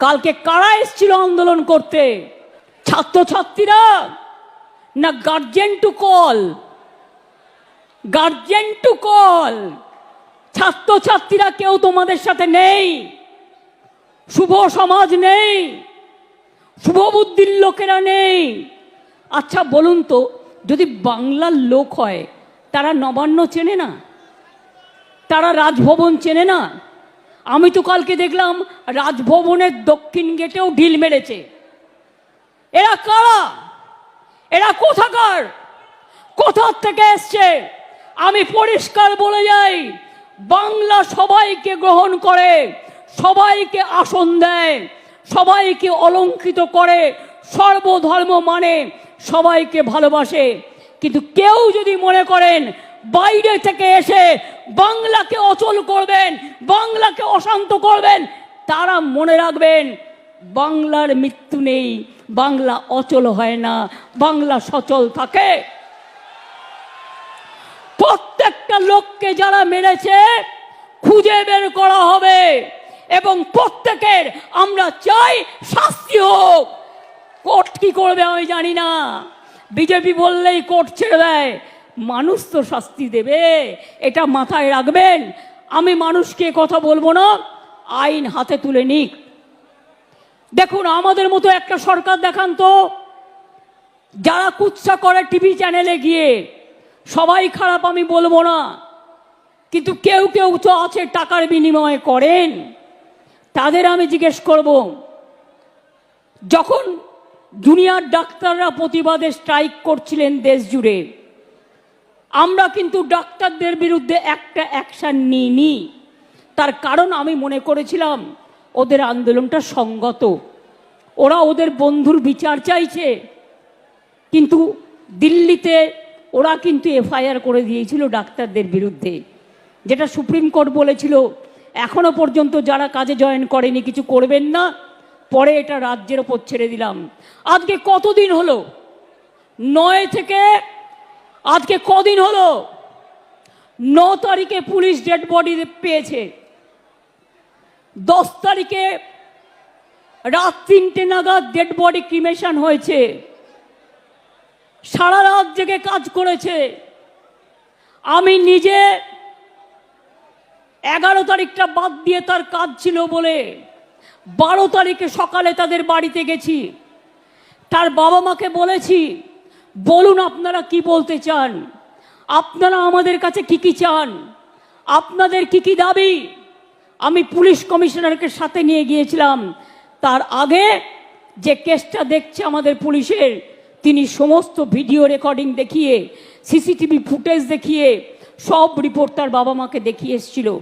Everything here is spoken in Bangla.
কালকে কারা এসেছিল আন্দোলন করতে? ছাত্রছাত্রীরা না guardian to call guardian to call ছাত্রছাত্রীরা কেউ তোমাদের সাথে নেই? শুভ সমাজ নেই? শুভ বুদ্ধির লোকেরা নেই? আচ্ছা বলুন তো, যদি বাংলার লোক হয়, তারা নবান্ন চেনে না? তারা রাজভবন চেনে না? আমি তো কালকে দেখলাম রাজভবনের দক্ষিণ গেটেও ঢিল মেরেছে। এরা কারা? এরা কোথাকার? কোথার থেকে এসছে? আমি পরিষ্কার বলে যাই, বাংলা সবাইকে গ্রহণ করে, সবাইকে আসন দেয়, সবাইকে অলঙ্কৃত করে, সর্বধর্ম মানে সবাইকে ভালোবাসে। কিন্তু কেউ যদি মনে করেন বাইরে থেকে এসে বাংলাকে অচল করবেন, বাংলাকে অশান্ত করবেন, তারা মনে রাখবেন বাংলার মৃত্যু নেই, বাংলা অচল হয় না, বাংলা সচল থাকে। প্রত্যেকটা লোককে যারা মেরেছে, খুঁজে বের করা হবে এবং প্রত্যেকের আমরা চাই শাস্তি হোক। কোর্ট কি করবে আমি জানি না। বিজেপি বললেই কোর্ট ছেড়ে দেয় মানুষ তো শাস্তি দেবে, এটা মাথায় রাখবেন। আমি মানুষকে কথা বলব না, আইন হাতে তুলে নিক। দেখুন, আমাদের মতো একটা সরকার দেখান তো, যারা কুৎসা করে টিভি চ্যানেলে গিয়ে, সবাই খারাপ আমি বলব না, কিন্তু কেউ কেউ তো আছে টাকার বিনিময়ে করেন। তাদের আমি জিজ্ঞেস করব, যখন জুনিয়র ডাক্তাররা প্রতিবাদে স্ট্রাইক করছিলেন দেশ জুড়ে আমরা কিন্তু ডাক্তারদের বিরুদ্ধে একটা অ্যাকশান নিইনি। তার কারণ আমি মনে করেছিলাম, ওদের আন্দোলনটা সঙ্গত। ওরা ওদের বন্ধুর বিচার চাইছে। কিন্তু দিল্লিতে ওরা কিন্তু এফআইআর করে দিয়েছিল ডাক্তারদের বিরুদ্ধে। যেটা সুপ্রিম কোর্ট বলেছিল, এখনও পর্যন্ত যারা কাজে জয়েন করেনি, কিছু করবেন না। পরে এটা রাজ্যের ওপর ছেড়ে দিলাম। আজকে কতদিন হলো? নয় থেকে আজকে কদিন হলো? ন তারিখে পুলিশ ডেড বডি পেয়েছে। দশ তারিখে রাত তিনটে নাগাদ ডেড বডি ক্রিমেশন হয়েছে। সারা রাত জেগে কাজ করেছে। আমি নিজে এগারো তারিখটা বাদ দিয়ে তার কাজ ছিল বলে বারো তারিখে সকালে তাদের বাড়িতে গেছি। তার বাবা মাকে বলেছি বলুন আপনারা কি বলতে চান? আপনারা আমাদের কাছে কি কি চান? আপনাদের কি কি দাবি? আমি পুলিশ কমিশনারকে সাথে নিয়ে গিয়েছিলাম। তার আগে যে কেসটা দেখছে আমাদের পুলিশের, তিনি সমস্ত ভিডিও রেকর্ডিং দেখিয়ে, সিসিটিভি ফুটেজ দেখিয়ে, সব রিপোর্ট তার বাবা মাকে দেখিয়ে এসেছিল।